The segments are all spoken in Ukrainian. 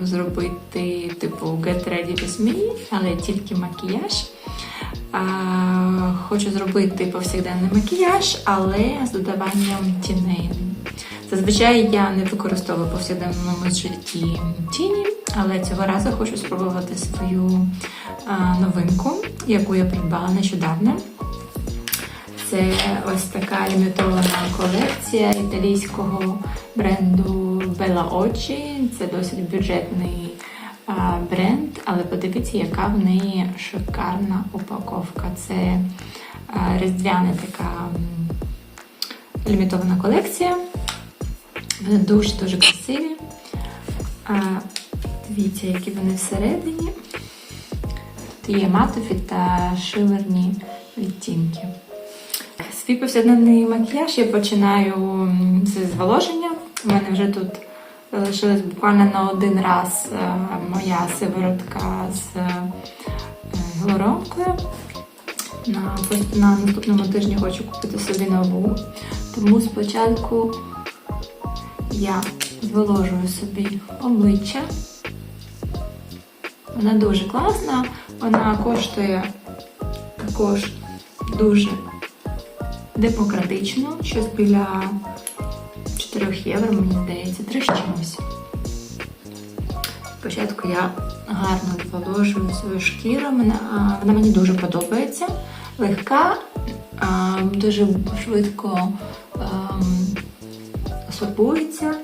Зробити типу Get Ready але тільки макіяж. А, хочу зробити повсякденний макіяж, але з додаванням тіней. Зазвичай я не використовую повсякденному житті тіні, але цього разу хочу спробувати свою а, новинку, яку я придбала нещодавно. Це ось така лімітована колекція італійського бренду Bella Occhi. Це досить бюджетний а, бренд, але подивіться, яка в неї шикарна упаковка. Це а, різдвяна така лімітована колекція. Вони дуже-дуже красиві. А, дивіться, які вони всередині. Тут є матові та шиверні відтінки. Свій повсякденний макіяж я починаю з зволоження. У мене вже тут залишилась буквально на один раз е, моя сиворотка з е. На, на наступному тижні хочу купити собі нову. Тому спочатку я зволожую собі обличчя. Вона дуже класна, вона коштує також дуже демократично, щось біля 4 євро, мені здається, 3 з чимось. Спочатку я гарно зволожую свою шкіру, вона, мені дуже подобається. Легка, дуже швидко освобується,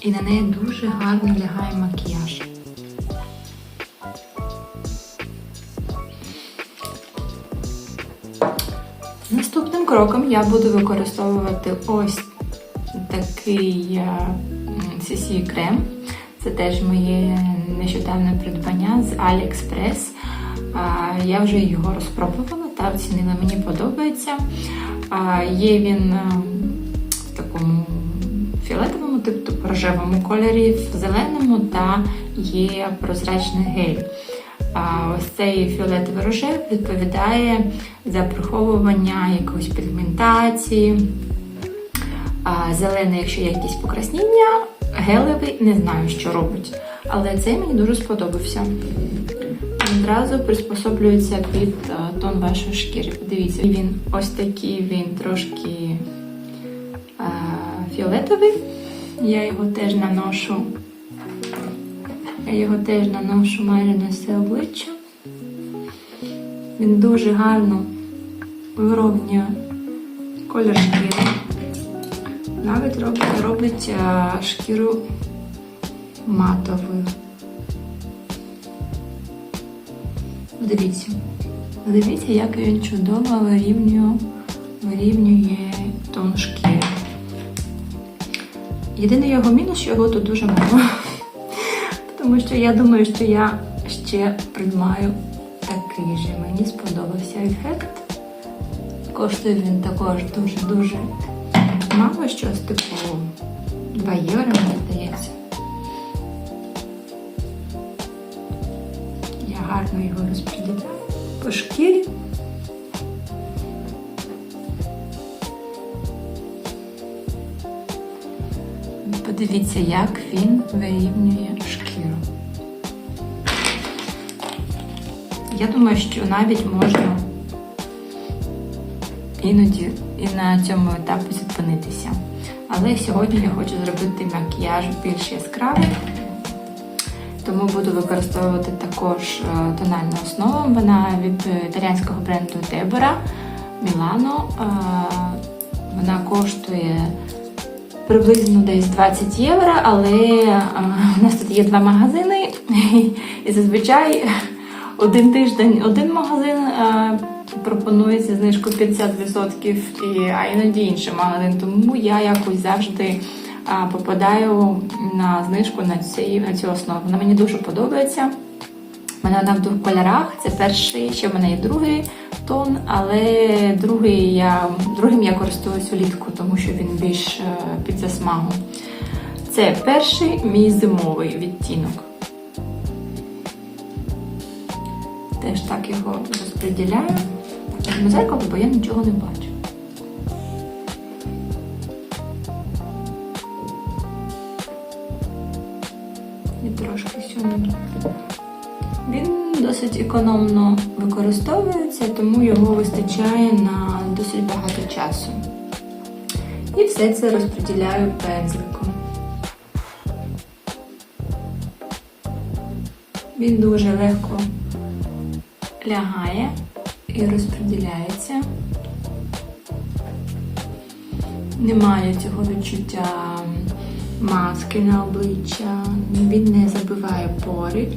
і на неї дуже гарно лягає макіяж. Наступним кроком я буду використовувати ось такий е, CC крем. Це теж моє нещодавне придбання з AliExpress. Я вже його розпробувала та оцінила, мені подобається. Є він рожевому кольорі, в зеленому та є прозрачний гель. Ось цей фіолетовий рожев відповідає за приховування якоїсь пігментації. Зелений, якщо є якісь покраснення, гелевий не знаю, що робить. Але цей мені дуже сподобався. Відразу приспособлюється під тон вашої шкіри. Подивіться, він ось такий, він трошки а, фіолетовий. Я його теж наношу. Я його теж наношу майже на все обличчя. Він дуже гарно вирівнює колір шкіри. Навіть робить, робить а, шкіру матовою. Дивіться. Дивіться, як він чудово вирівнює, вирівнює тон шкіри. Єдиний його мінус, що його тут дуже мало. Тому що я думаю, що я ще приймаю такий же. Мені сподобався ефект. Коштує він також дуже-дуже мало щось, типу 2 євро, мені здається. Я гарно його розподіляю по шкірі. Подивіться, як він вирівнює шкіру. Я думаю, що навіть можна іноді і на цьому етапі зупинитися. Але сьогодні я хочу зробити макіяж більш яскравий, тому буду використовувати також е, тональну основу. Вона від італійського бренду Milano. Е, Вона коштує приблизно десь 20 євро, але е, у нас тут є два магазини, і зазвичай один тиждень один магазин е, пропонує зі знижкою 50%, і, а іноді інший магазин. Тому я якось завжди е, попадаю на знижку на, ці, на цю основу. Вона мені дуже подобається. Вона в двох кольорах. Це перший, ще в мене є другий тон, але другий я, другим я користуюсь улітку, тому що він більш е, під засмагу. Це перший мій зимовий відтінок. Теж так його розподіляю. На бо я нічого не бачу. І трошки сюди. Він досить економно використовується, тому його вистачає на досить багато часу. І все це розподіляю пензликом. Він дуже легко лягає і розподіляється. Немає цього відчуття маски на обличчя, він не забиває пори.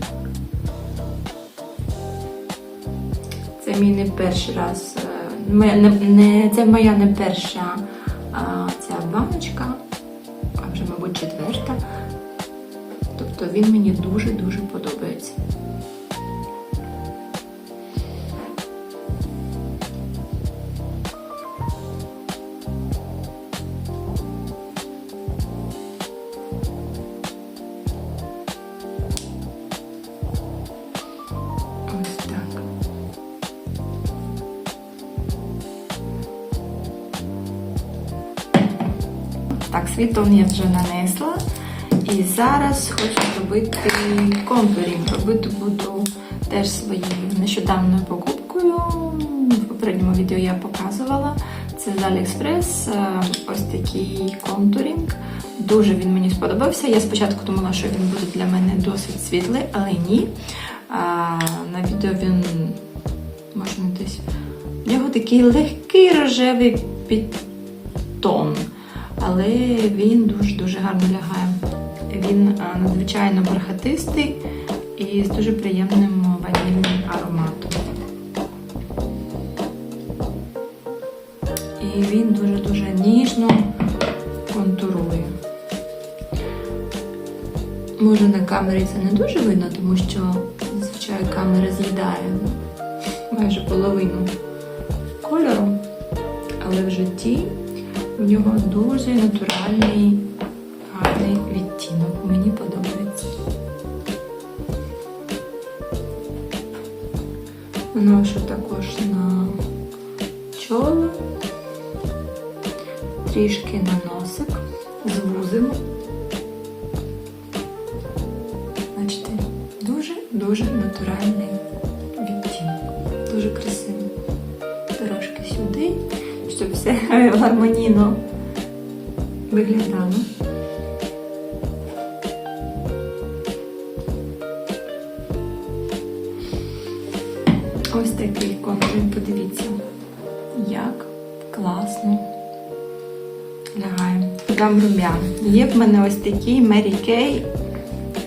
Це мій не перший раз. е, це моя не перша ця баночка, а вже, мабуть, четверта. Тобто він мені дуже-дуже подобається. Так, тон я вже нанесла. І зараз хочу зробити контурінг. Робити буду теж своєю нещодавною покупкою. В попередньому відео я показувала. Це з AliExpress. Е, Ось такий контурінг. Дуже він мені сподобався. Я спочатку думала, що він буде для мене досить світлий, але ні. На відео він можна десь. В нього такий легкий рожевий підтон, але він дуже-дуже гарно лягає. Він надзвичайно бархатистий і з дуже приємним ванільним ароматом. І він дуже-дуже ніжно контурує. Може на камері це не дуже видно, тому що зазвичай камера з'їдає майже половину кольору, але в житті в нього дуже натуральний гарний відтінок. Мені подобається. Наношу також на чоло, трішки на гармонійно виглядало. Ось такий контур, подивіться, як класно лягає. Дам рум'ян. Є в мене ось такі Mary Kay.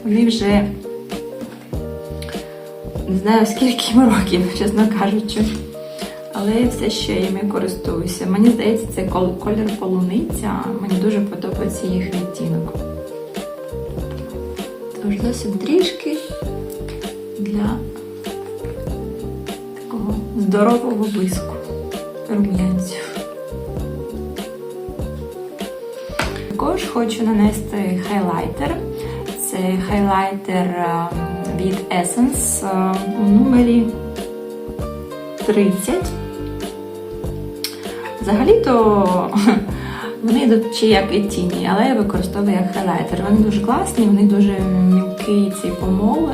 Вони вже не знаю скільки їм років, чесно кажучи. Але все ще їми користуюся. Мені здається, це колір полуниця. Мені дуже подобається їх відтінок. Тож зовсім трішки для такого здорового блиску рум'янців. Також хочу нанести хайлайтер. Це хайлайтер ем, від Essence ем, у номері 30. Взагалі-то вони йдуть ще як і тіні, але я використовую як хайлайтер. Вони дуже класні, вони дуже мілкий цей помол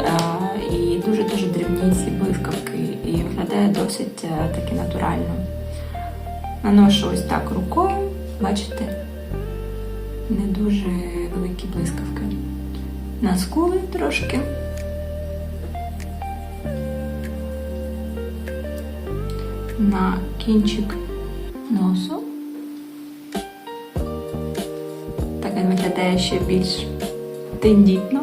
і дуже-дуже дрібні ці блискавки. І виглядає досить е, таки натурально. Наношу ось так рукою, бачите, не дуже великі блискавки. На скули трошки. На кінчик носу. Так він виглядає ще більш тендітно.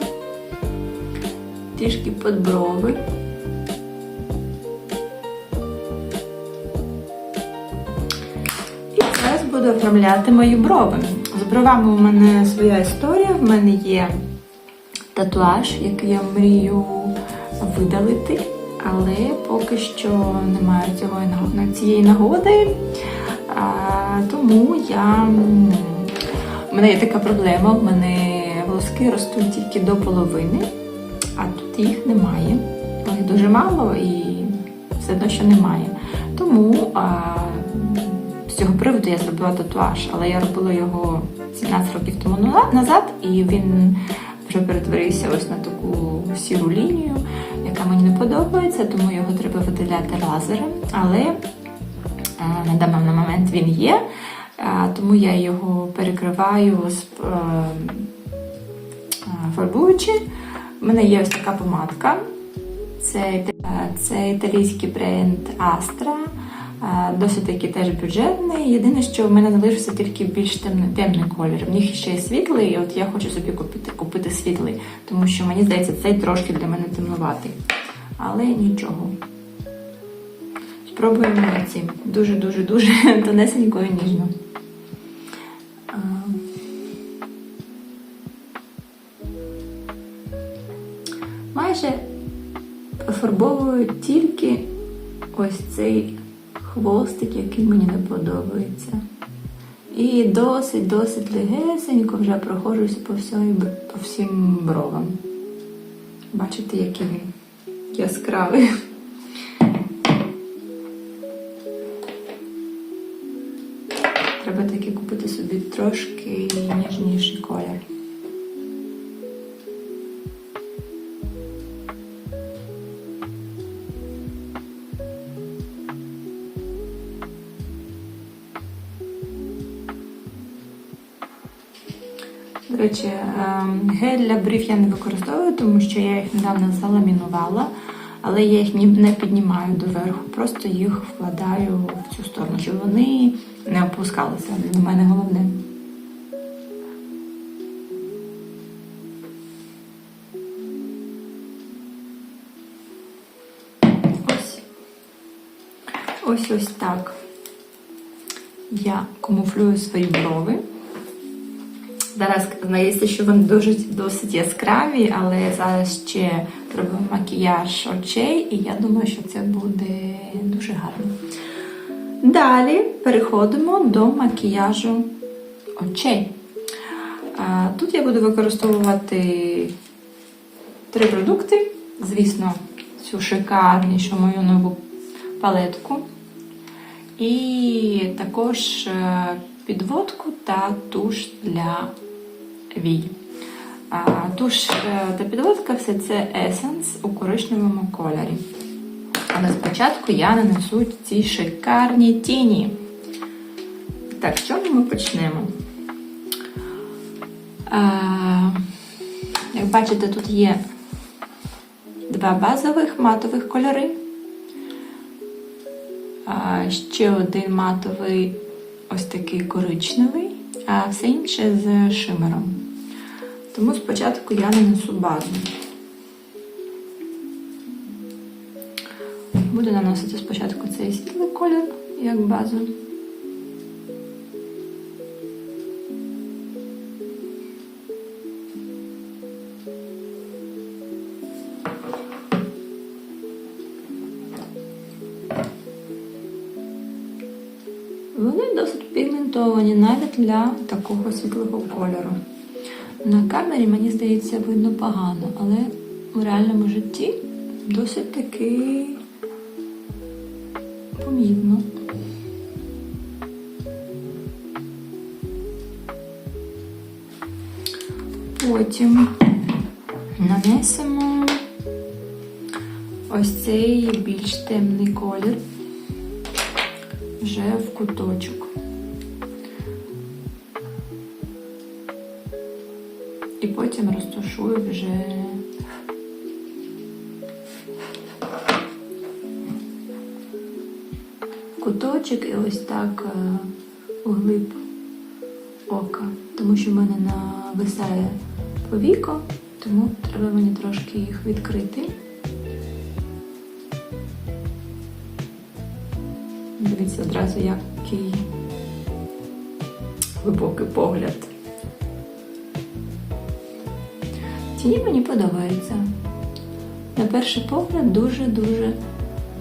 Трішки під брови. І зараз буду оформляти мої брови. З бровами у мене своя історія. В мене є татуаж, який я мрію видалити, але поки що немає цього на- цієї нагоди. Тому я у мене є така проблема. В мене волоски ростуть тільки до половини, а тут їх немає. Їх дуже мало і все одно що немає. Тому а, з цього приводу я зробила татуаж, але я робила його 17 років тому назад, і він вже перетворився ось на таку сіру лінію, яка мені не подобається, тому його треба видаляти лазером. Але на даний момент він є, тому я його перекриваю з е, фарбуючи. У мене є ось така помадка. Це, це італійський бренд Astra. Досить таки теж бюджетний. Єдине, що в мене залишився тільки більш темний, темний колір. В них ще є світлий, і от я хочу собі купити, купити світлий, тому що мені здається, цей трошки для мене темнуватий. Але нічого. Спробуємо цим. Дуже-дуже дуже тонесенько і ніжно. Майже пофарбовую тільки ось цей хвостик, який мені не подобається. І досить-досить легесенько вже проходжуся по, по всім бровам. Бачите, який він яскравий. Треба таки купити собі трошки речі, ем, гель для брів я не використовую, тому що я їх недавно заламінувала, але я їх не піднімаю доверху, просто їх вкладаю в цю сторону, щоб вони не опускалися. Для мене головне. Ось. Ось ось так. Я камуфлюю свої брови. Зараз здається, що вони дуже досить яскраві, але зараз ще робимо макіяж очей, і я думаю, що це буде дуже гарно. Далі переходимо до макіяжу очей. Тут я буду використовувати три продукти. Звісно, цю шикарнішу мою нову палетку. І також е, підводку та туш для вій. Туш е, та підводка все це есенс у коричневому кольорі. Але спочатку я нанесу ці шикарні тіні. Так, з чого ми почнемо? Як бачите, тут є два базових матових кольори. Ще один матовий, ось такий коричневий, а все інше з шимером. Тому спочатку я нанесу базу. Буду наносити спочатку цей світлий колір як базу. Навіть для такого світлого кольору. На камері, мені здається, видно погано, але у реальному житті досить таки помітно. Потім нанесемо ось цей більш темний колір вже в куточок. Розташую вже куточок і ось так е, углиб ока, тому що в мене нависає повіко, тому треба мені трошки їх відкрити. Дивіться одразу, який глибокий погляд. Ціні мені подобаються. На перший погляд дуже-дуже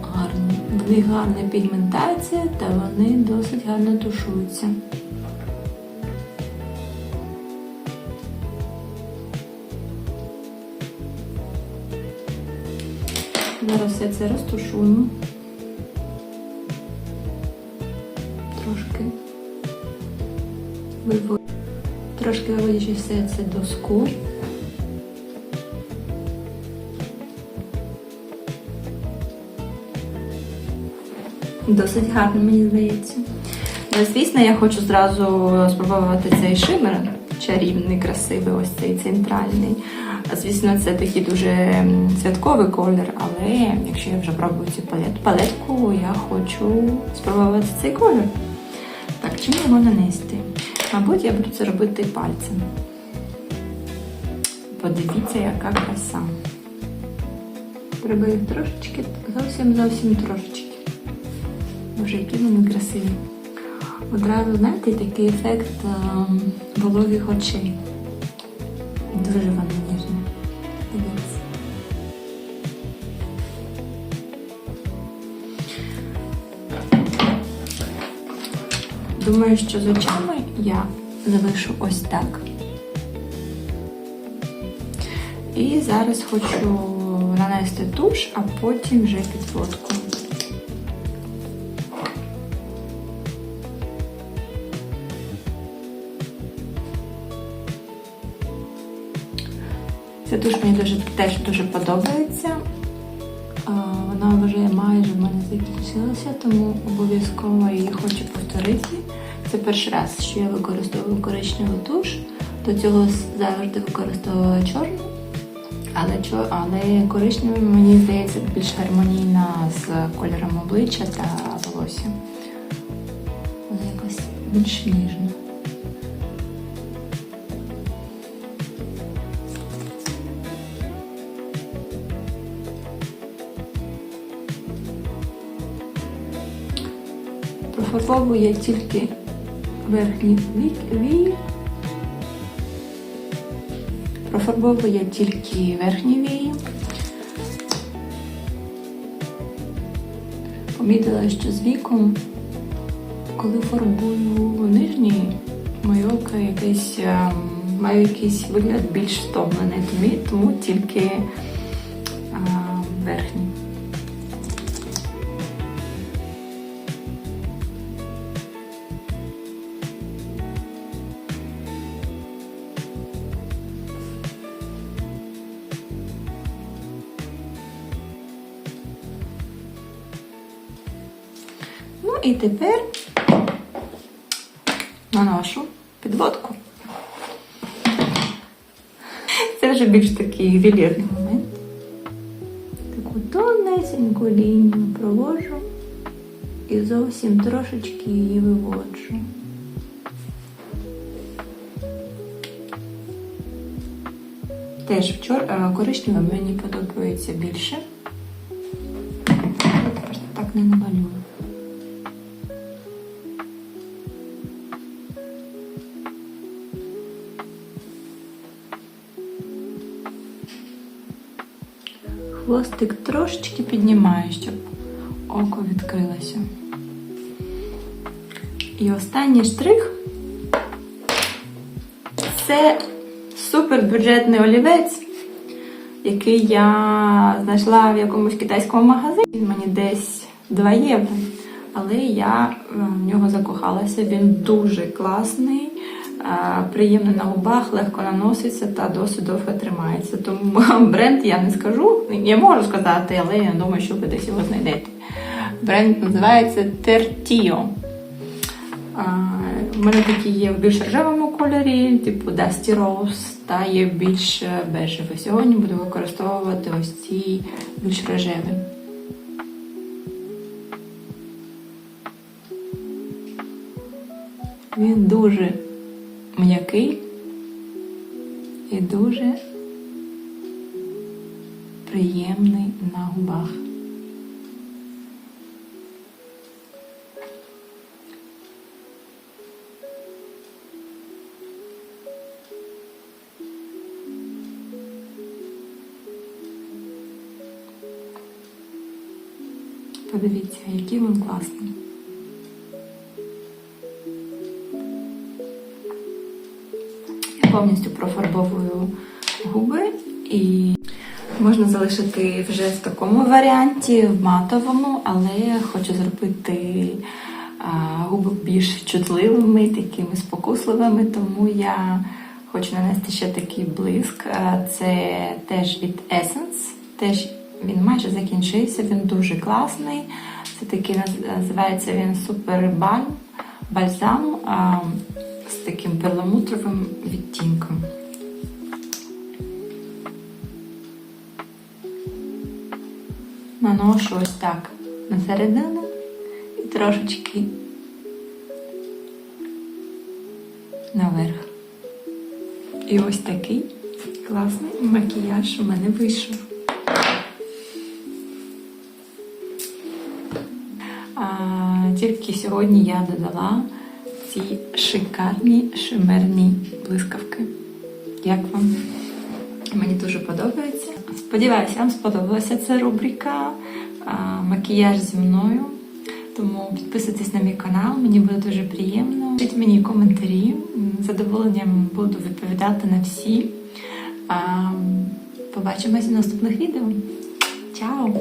гарно. В них гарна пігментація та вони досить гарно тушуються. Зараз все це розтушуємо. Трошки виводячи все це до скор. Досить гарно, мені здається. Ну, звісно, я хочу зразу спробувати цей шимер чарівний, красивий, ось цей центральний. Звісно, це такий дуже святковий колір, але якщо я вже пробую цю палет- палетку, я хочу спробувати цей колір. Так, чим його нанести? Мабуть, я буду це робити пальцем. Подивіться, яка краса. Їх трошечки, зовсім зовсім трошечки. Боже, які вони красиві. Одразу, знаєте, такий ефект ем, вологих очей. Дуже вони ніжні. Дивіться. Думаю, що з очами я залишу ось так. І зараз хочу нанести туш, а потім вже підводку. Ця туш мені дуже, теж дуже подобається. Вона вже майже в мене закінчилася, тому обов'язково її хочу повторити. Це перший раз, що я використовую коричневу туш. До цього завжди використовувала чорну, але, але коричнева, мені здається, більш гармонійна з кольором обличчя та волосся. Вона якась більш ніжна. Я тільки верхні вік- вії. Профарбовую тільки верхні вії. Помітила, що з віком, коли фарбую нижні, моє око якесь ем, має якийсь вигляд більш стомлений, тому, тому тільки тепер наношу підводку. Це вже більш такий ювелірний момент. Таку тонесеньку лінію проводжу і зовсім трошечки її виводжу. Теж вчора е, мені подобається більше. Я тепер так не намалюю. Хвостик трошечки піднімаю, щоб око відкрилося. І останній штрих це супербюджетний олівець, який я знайшла в якомусь китайському магазині. Він мені десь 2 євро. Але я е, в нього закохалася. Він дуже класний, приємний на губах, легко наноситься та досить довго тримається. Тому бренд я не скажу. Я можу сказати, але я думаю, що ви десь його знайдете. Бренд називається Tertio. У мене такі є в більш рожевому кольорі, типу Dusty Rose, та є більш бежевий. Сьогодні буду використовувати ось ці більш рожеві. Він дуже м'який і дуже приємний на губах. Подивіться, який він класний. Повністю профарбовую губи і Можна залишити вже в такому варіанті, в матовому, але хочу зробити губи більш чутливими, такими спокусливими, тому я хочу нанести ще такий блиск. Це теж від Essence. Теж він майже закінчився, він дуже класний. Це такий називається він Супер бальзам з таким перламутровим відтінком. Наношу ось так на середину і трошечки наверх. І ось такий класний макіяж у мене вийшов. Тільки сьогодні я додала ці шикарні шимерні блискавки. Як вам? Мені дуже подобається. Сподіваюся, вам сподобалася ця рубрика Макіяж зі мною. Тому підписуйтесь на мій канал, мені буде дуже приємно. Пишіть мені коментарі. З задоволенням буду відповідати на всі. Побачимось у наступних відео. Чао!